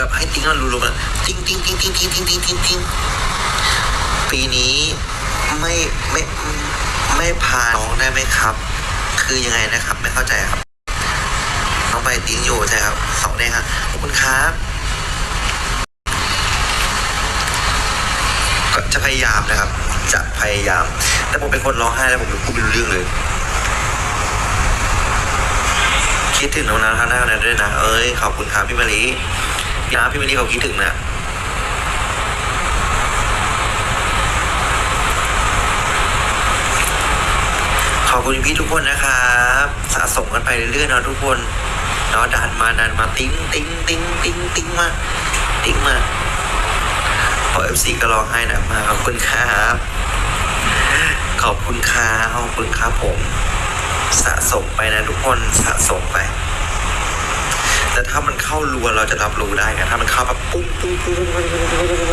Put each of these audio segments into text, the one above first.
แบบให้ติ้งมันรัวๆมาติ้งติ้งติ้งติ้งติ้งติ้งติ้งติ้งติ้งปีนี้ไม่ไม่ไม่พาน้องได้ไหมครับ คือยังไงนะครับ ไม่เข้าใจครับ น้องไปติ้งอยู่ใช่ครับสองแดงครับขอบคุณครับก็จะพยายามนะครับ จะพยายาม แต่ผมเป็นคนร้องไห้แล้วผมพูดไม่รู้เรื่องเลยคิดถึงน้องน้ำท่าหน้านั้นด้วยนะ เอ้ย ขอบคุณครับพี่มารี พี่น้าพี่มารีเขาคิดถึงนะขอบคุณพี่ทุกคนนะครับสะสมกันไปเรื่อยๆเนาะทุกคนเนาะดันมาดันมาติ้งติ้งติ้งติ้งติ้งมาติ้งมาพอเอฟซีก็ร้องไห้นะมาขอบคุณครับ ขอบคุณครับขอบคุณครับผม สะสมไปนะทุกคนสะสมไป แต่ถ้ามันเข้ารัวเราจะรับรู้ได้ไงถ้ามันเข้าแบบปุ๊บปุ๊บปุ๊บปุ๊บ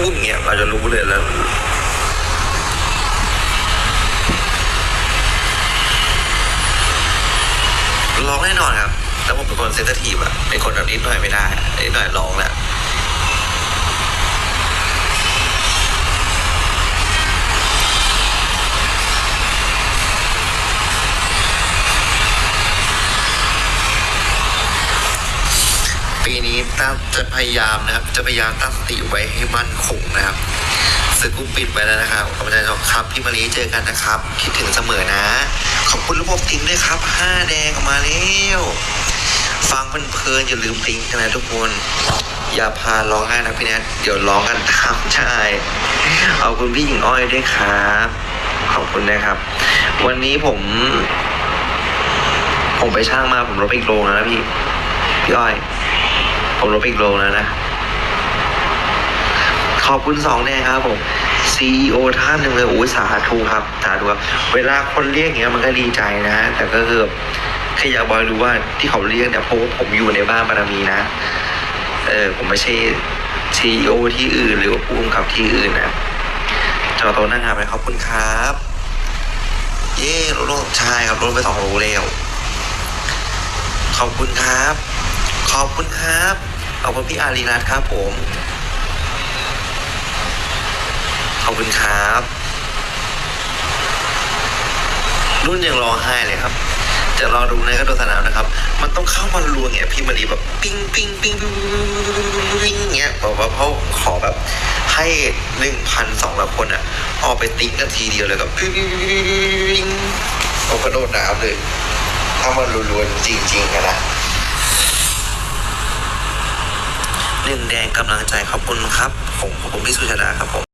ปุ๊บเนี่ยเราจะรู้เลยแล้วร้องแน่นอนครับแล้วผมเป็นคนเซนซิทีฟอะเป็นคนแบบนิดหน่อยไม่ได้นิดหน่อยร้องแหละ ปีนี้ตั้งจะพยายามนะครับ จะพยายามตั้งสติไว้ให้มั่นคงนะครับสึกกุ้งปิดไปแล้วนะครับขอบคุณครับพี่มารีเจอกันนะครับ คิดถึงเสมอนะ ขอบคุณระบบทิ้งด้วยครับห้าแดงออกมาแล้วฟังเพลินๆอย่าลืมติ้งนะทุกคนอย่าพาร้องไห้นะพี่แนทเดี๋ยวร้องกันตามใช่เอาคุณพี่หญิงอ้อยด้วยครับ ขอบคุณนะครับ วันนี้ผม ผมไปช่างมาผมลดไปอีกโลนะพี่ พี่อ้อย ผมลดไปอีกโลแล้วนะ ขอบคุณสองแน่ครับผม CEO ท่านหนึ่งเลยโอ้ยสาธุครับสาธุครับเวลาคนเรียกอย่างเงี้ยมันก็ดีใจนะ แต่ก็คือแค่อยากบอกรู้ว่าที่เขาเรียกเนี่ยเพราะว่าผมอยู่ในบ้านบารมีนะ เออผมไม่ใช่ CEO ที่อื่นหรือว่าผู้กำกับที่อื่นนะจอโตะนั่งงานไปขอบคุณครับ เย่ลดลงใช่ครับลดไปสองโลแล้วขอบคุณครับ ขอบคุณครับ ขอบคุณพี่อารีรัตน์ครับผม ขอบคุณครับ รุ่นยังร้องไห้เลยครับ จะรอดูในกระโดดสนามนะครับ มันต้องเข้ามาลวงเนี่ยพี่มารีแบบปิ้งปิ้งปิ้งปิ้งปิ้งเงี้ยบอกว่าเขาขอแบบให้หนึ่งพันสองร้อยคนอะ ออกไปติ้งกันทีเดียวเลยกับปิ้งปิ้งปิ้งปิ้งเอากระโดดน้ำเลยถ้ามันรัวๆจริงๆกันนะ หนึ่งแดงกำลังใจขอบคุณครับผมขอบคุณพี่สุชาดาครับผม